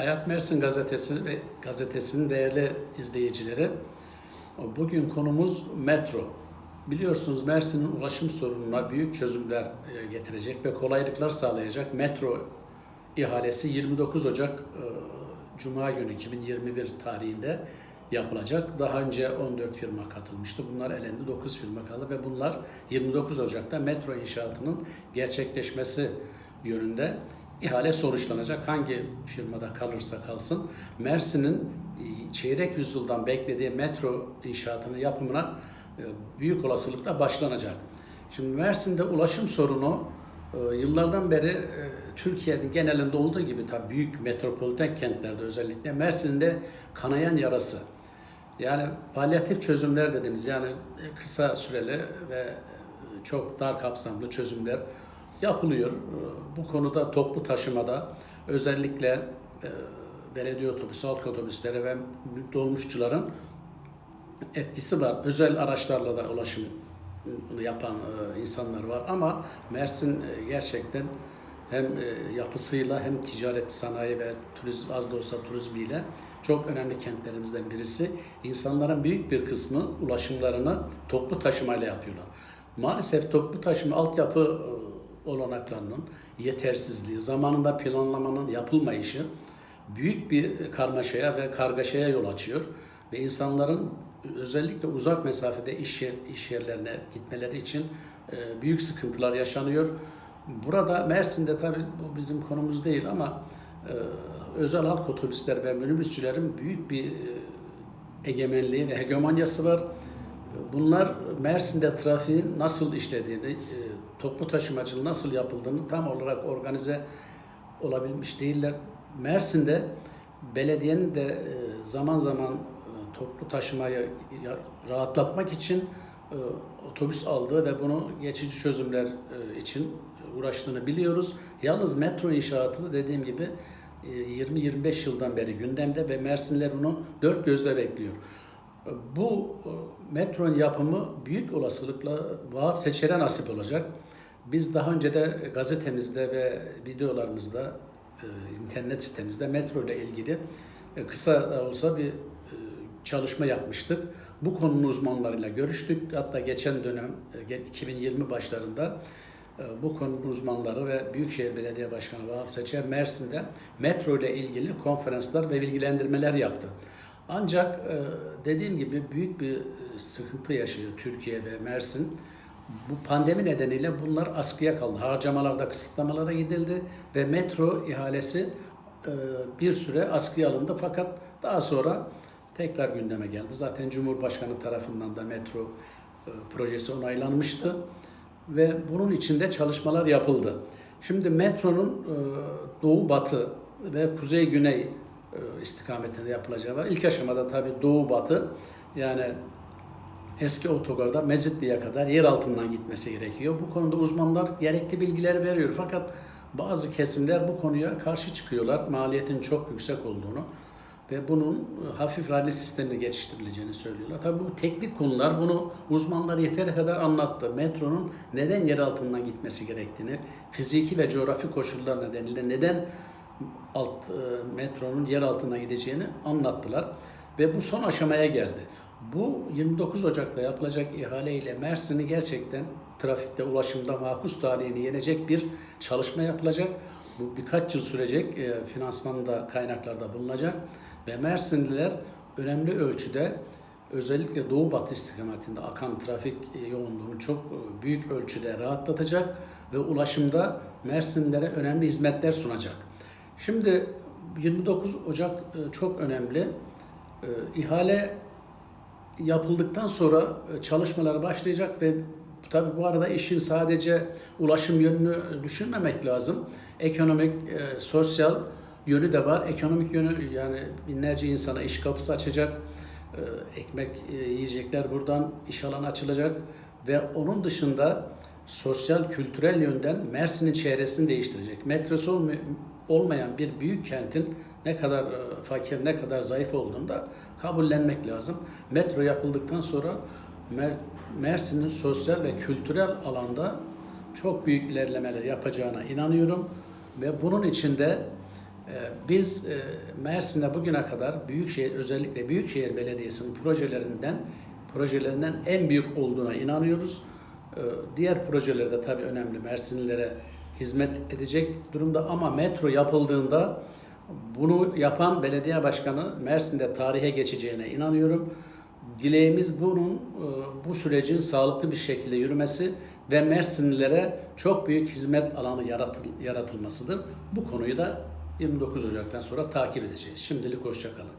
Hayat Mersin gazetesi ve gazetesinin değerli izleyicileri. Bugün konumuz metro. Biliyorsunuz Mersin'in ulaşım sorununa büyük çözümler e, getirecek ve kolaylıklar sağlayacak metro ihalesi 29 Ocak e, Cuma günü 2021 tarihinde yapılacak. Daha önce 14 firma katılmıştı. Bunlar elendi 9 firma kaldı ve bunlar 29 Ocak'ta metro inşaatının gerçekleşmesi yönünde ihale sonuçlanacak. Hangi firmada kalırsa kalsın Mersin'in çeyrek yüzyıldan beklediği metro inşaatının yapımına e, büyük olasılıkla başlanacak. Şimdi Mersin'de ulaşım sorunu e, yıllardan beri e, Türkiye'nin genelinde olduğu gibi tabii büyük metropoliten kentlerde özellikle Mersin'de kanayan yarası. Yani palyatif çözümler dediniz yani kısa süreli ve çok dar kapsamlı çözümler yapılıyor. Bu konuda toplu taşımada özellikle belediye otobüsü, halk otobüsleri ve dolmuşçuların etkisi var. Özel araçlarla da ulaşım yapan insanlar var ama Mersin gerçekten hem yapısıyla hem ticaret sanayi ve turizm az da olsa turizmiyle çok önemli kentlerimizden birisi. İnsanların büyük bir kısmı ulaşımlarını toplu taşımayla yapıyorlar. Maalesef toplu taşıma altyapı olanaklarının yetersizliği, zamanında planlamanın yapılmayışı büyük bir karmaşaya ve kargaşaya yol açıyor ve insanların özellikle uzak mesafede iş yer, iş yerlerine gitmeleri için e, büyük sıkıntılar yaşanıyor. Burada Mersin'de tabii bu bizim konumuz değil ama e, özel halk otobüsler ve minibüsçülerin büyük bir e, egemenliği ve hegemonyası var. Bunlar Mersin'de trafiğin nasıl işlediğini, toplu taşımacılığı nasıl yapıldığını tam olarak organize olabilmiş değiller. Mersin'de belediyenin de zaman zaman toplu taşımayı rahatlatmak için otobüs aldığı ve bunu geçici çözümler için uğraştığını biliyoruz. Yalnız metro inşaatını dediğim gibi 20-25 yıldan beri gündemde ve Mersinler bunu dört gözle bekliyor. Bu metronun yapımı büyük olasılıkla Vahap Seçer'e nasip olacak. Biz daha önce de gazetemizde ve videolarımızda, internet sitemizde metro ile ilgili kısa da olsa bir çalışma yapmıştık. Bu konunun uzmanlarıyla görüştük. Hatta geçen dönem 2020 başlarında bu konunun uzmanları ve Büyükşehir Belediye Başkanı Vahap Seçer Mersin'de metro ile ilgili konferanslar ve bilgilendirmeler yaptı. Ancak dediğim gibi büyük bir sıkıntı yaşıyor Türkiye ve Mersin. Bu pandemi nedeniyle bunlar askıya kaldı. Harcamalarda kısıtlamalara gidildi ve metro ihalesi bir süre askıya alındı. Fakat daha sonra tekrar gündeme geldi. Zaten Cumhurbaşkanı tarafından da metro projesi onaylanmıştı ve bunun içinde çalışmalar yapıldı. Şimdi metronun doğu batı ve kuzey güney istikametinde yapılacağı var. İlk aşamada tabii doğu batı yani eski otogarda Mezitli'ye kadar yer altından gitmesi gerekiyor. Bu konuda uzmanlar gerekli bilgileri veriyor. Fakat bazı kesimler bu konuya karşı çıkıyorlar. Maliyetin çok yüksek olduğunu ve bunun hafif rally sistemine geçiştirileceğini söylüyorlar. Tabii bu teknik konular bunu uzmanlar yeteri kadar anlattı. Metronun neden yer altından gitmesi gerektiğini, fiziki ve coğrafi koşullar nedeniyle neden alt metronun yer altına gideceğini anlattılar ve bu son aşamaya geldi. Bu 29 Ocak'ta yapılacak ihale ile Mersin'i gerçekten trafikte, ulaşımda makus talihini yenecek bir çalışma yapılacak. Bu birkaç yıl sürecek, e, finansmanında kaynaklarda bulunacak ve Mersinliler önemli ölçüde özellikle doğu batı istikametinde akan trafik yoğunluğunu çok büyük ölçüde rahatlatacak ve ulaşımda Mersinlilere önemli hizmetler sunacak. Şimdi 29 Ocak çok önemli. İhale yapıldıktan sonra çalışmalar başlayacak ve tabi bu arada işin sadece ulaşım yönünü düşünmemek lazım. Ekonomik, sosyal yönü de var. Ekonomik yönü yani binlerce insana iş kapısı açacak. Ekmek yiyecekler buradan iş alanı açılacak ve onun dışında sosyal kültürel yönden Mersin'in çevresini değiştirecek. Metrosu olmayan bir büyük kentin ne kadar fakir, ne kadar zayıf olduğunu da kabullenmek lazım. Metro yapıldıktan sonra Mersin'in sosyal ve kültürel alanda çok büyük ilerlemeler yapacağına inanıyorum ve bunun içinde Biz e, Mersin'e bugüne kadar Büyükşehir özellikle Büyükşehir Belediyesi'nin projelerinden projelerinden en büyük olduğuna inanıyoruz. E, Diğer projeler de tabii önemli. Mersinlilere hizmet edecek durumda ama metro yapıldığında bunu yapan belediye başkanı Mersin'de tarihe geçeceğine inanıyorum. Dileğimiz bunun e, bu sürecin sağlıklı bir şekilde yürümesi ve Mersinlilere çok büyük hizmet alanı yaratıl- yaratılmasıdır. Bu konuyu da 29 Ocak'tan sonra takip edeceğiz. Şimdilik hoşçakalın.